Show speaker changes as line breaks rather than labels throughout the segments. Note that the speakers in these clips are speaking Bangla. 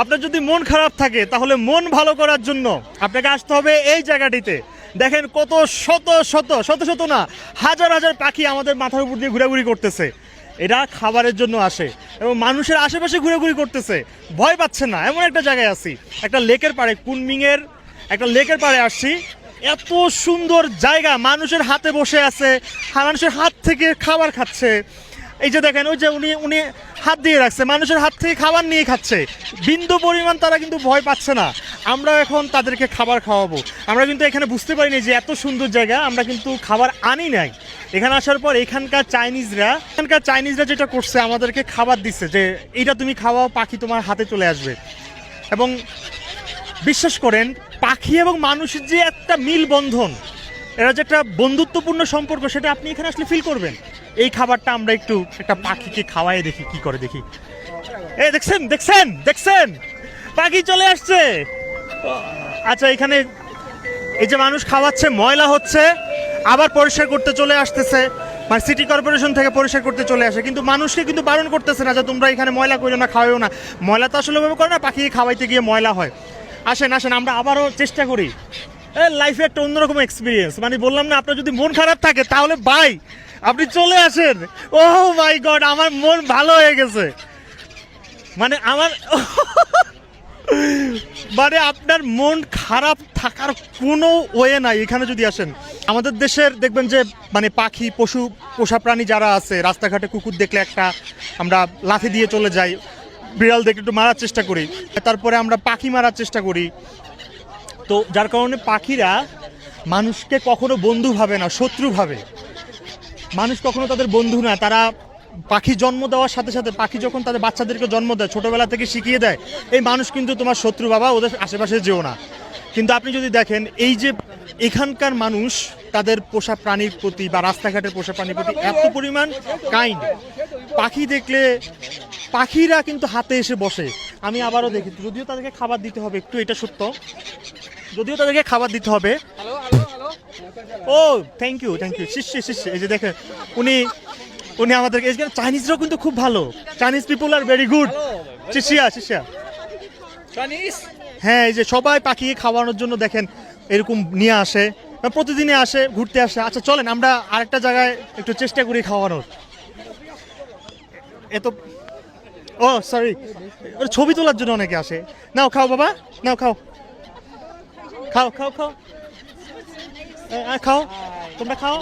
আপনার যদি মন খারাপ থাকে, তাহলে মন ভালো করার জন্য আপনাকে আসতে হবে এই জায়গাটিতে। দেখেন কত শত শত শত শত না, হাজার হাজার পাখি আমাদের মাথার উপর দিয়ে ঘোরাঘুরি করতেছে। এরা খাবারের জন্য আসে এবং মানুষের আশেপাশে ঘুরেঘুরি করতেছে। ভয় পাচ্ছে না, এমন একটা জায়গায় আছি। একটা লেকের পাড়ে, কুনমিংয়ের একটা লেকের পাড়ে আসছি। এত সুন্দর জায়গা, মানুষের হাতে বসে আছে, মানুষের হাত থেকে খাবার খাচ্ছে। এই যে দেখেন, ওই যে উনি উনি হাত দিয়ে রাখছে, মানুষের হাত থেকে খাবার নিয়ে খাচ্ছে। বিন্দু পরিমাণ তারা কিন্তু ভয় পাচ্ছে না। আমরা এখন তাদেরকে খাবার খাওয়াবো। আমরা কিন্তু এখানে বুঝতে পারিনি যে এত সুন্দর জায়গা, আমরা কিন্তু খাবার আনি নাই। এখানে আসার পর এখানকার চাইনিজরা এখানকার চাইনিজরা যেটা করছে, আমাদেরকে খাবার দিচ্ছে যে, এইটা তুমি খাওয়াও, পাখি তোমার হাতে চলে আসবে। এবং বিশ্বাস করেন, পাখি এবং মানুষের যে একটা মিল বন্ধন এরা যে একটা বন্ধুত্বপূর্ণ সম্পর্ক, সেটা আপনি এখানে আসলে ফিল করবেন। এই খাবারটা আমরা একটু একটা পাখিকে খাওয়াই দেখি, কি করে দেখি। এ, দেখছেন দেখছেন দেখছেন? পাখি চলে আসছে। আচ্ছা এখানে এই যে মানুষ খাওয়াচ্ছে, ময়লা হচ্ছে, আবার পরিষ্কার করতে চলে আসতেছে মানে সিটি কর্পোরেশন থেকে পরিষ্কার করতে চলে আসে, কিন্তু মানুষকে কিন্তু বারণ করতেছে না যে তোমরা এখানে ময়লা করো না খাওয়াও না। ময়লা তো আসলে ওভাবে করে না পাখি খাওয়াইতে গিয়ে ময়লা হয়। আসেন আসেন, আমরা আবারও চেষ্টা করি। লাইফে একটা অন্যরকম এক্সপিরিয়েন্স মানে বললাম না, আপনার যদি মন খারাপ থাকে, তাহলে বাই আপনি চলে আসেন। ও মাই গড আমার মন ভালো হয়ে গেছে। মানে আমার মানে আপনার মন খারাপ থাকার কোনো ওয়ে নাই, এখানে যদি আসেন। আমাদের দেশের দেখবেন যে মানে পাখি, পশু, পোষা প্রাণী যারা আছে, রাস্তাঘাটে কুকুর দেখলে একটা আমরা লাথি দিয়ে চলে যাই, বিড়াল দেখে একটু মারার চেষ্টা করি, তারপরে আমরা পাখি মারার চেষ্টা করি। তো যার কারণে পাখিরা মানুষকে কখনো বন্ধু ভাবে না, শত্রু ভাবে। মানুষ কখনো তাদের বন্ধু না, তারা পাখি জন্ম দেওয়ার সাথে সাথে পাখি যখন তাদের বাচ্চাদেরকে জন্ম দেয়, ছোটবেলা থেকে শিখিয়ে দেয়, এই মানুষ কিন্তু তোমার শত্রু বাবা, ওদের আশেপাশে যেও না। কিন্তু আপনি যদি দেখেন, এই যে এখানকার মানুষ, তাদের পোষা প্রাণীর প্রতি বা রাস্তাঘাটের পোষা প্রাণীর প্রতি এত পরিমাণ কাইন্ড পাখি দেখলে, পাখিরা কিন্তু হাতে এসে বসে। আমি আবারও দেখি, যদিও তাদেরকে খাবার দিতে হবে, একটু এটা সত্য, যদিও তাদেরকে খাবার দিতে হবে ও থ্যাংক ইউ থ্যাংক ইউ শিষ্য শিষ্য এই যে দেখেন উনি উনি আমাদেরকে এখানে চাইনিজরাও কিন্তু খুব ভালো। Chinese people are very good শিষ্যা শিষ্যা? হ্যাঁ এই যে সবাই পাখিকে খাওয়ানোর জন্য দেখেন এরকম নিয়ে আসে প্রতিদিনে আসে ঘুরতে আসে। আচ্ছা চলেন আমরা আরেকটা জায়গায় একটু চেষ্টা করি খাওয়ানোর। এত ও সরি ছবি তোলার জন্য অনেকে আসে। নাও খাও বাবা। নাও খাও। খাও খাও খাও। খাও তোমরা খাও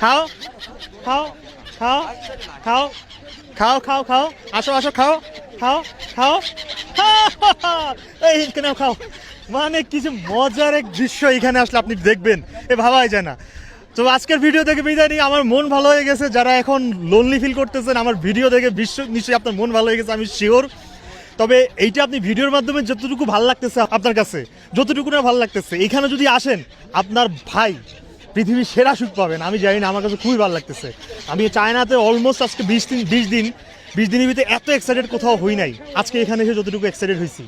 খাও খাও খাও খাও খাও খাও খাও আসো আসো খাও খাও খাও খাও মানে কিছু মজার এক দৃশ্য এখানে আসলে আপনি দেখবেন। এ ভাবাই যায় না। তো আজকের ভিডিও দেখে বিদায় নিই। আমার মন ভালো হয়ে গেছে। যারা এখন লোনলি ফিল করতেছেন, আমার ভিডিও দেখে বিশ্ব নিশ্চয়ই আপনার মন ভালো হয়ে গেছে, আমি শিওর তবে এইটা আপনি ভিডিওর মাধ্যমে যতটুকু ভালো লাগতেছে আপনার কাছে, যতটুকু না ভালো লাগতেছে, এখানে যদি আসেন, আপনার ভাই পৃথিবীর সেরা সুখ পাবেন। আমি জানি না, আমার কাছে খুবই ভালো লাগতেছে। আমি চায়নাতে অলমোস্ট আজকে বিশ দিন বিশ দিন, বিশ দিনের ভিতরে এত এক্সাইটেড কোথাও হই নাই। আজকে এখানে এসে যতটুকু এক্সাইটেড হয়েছি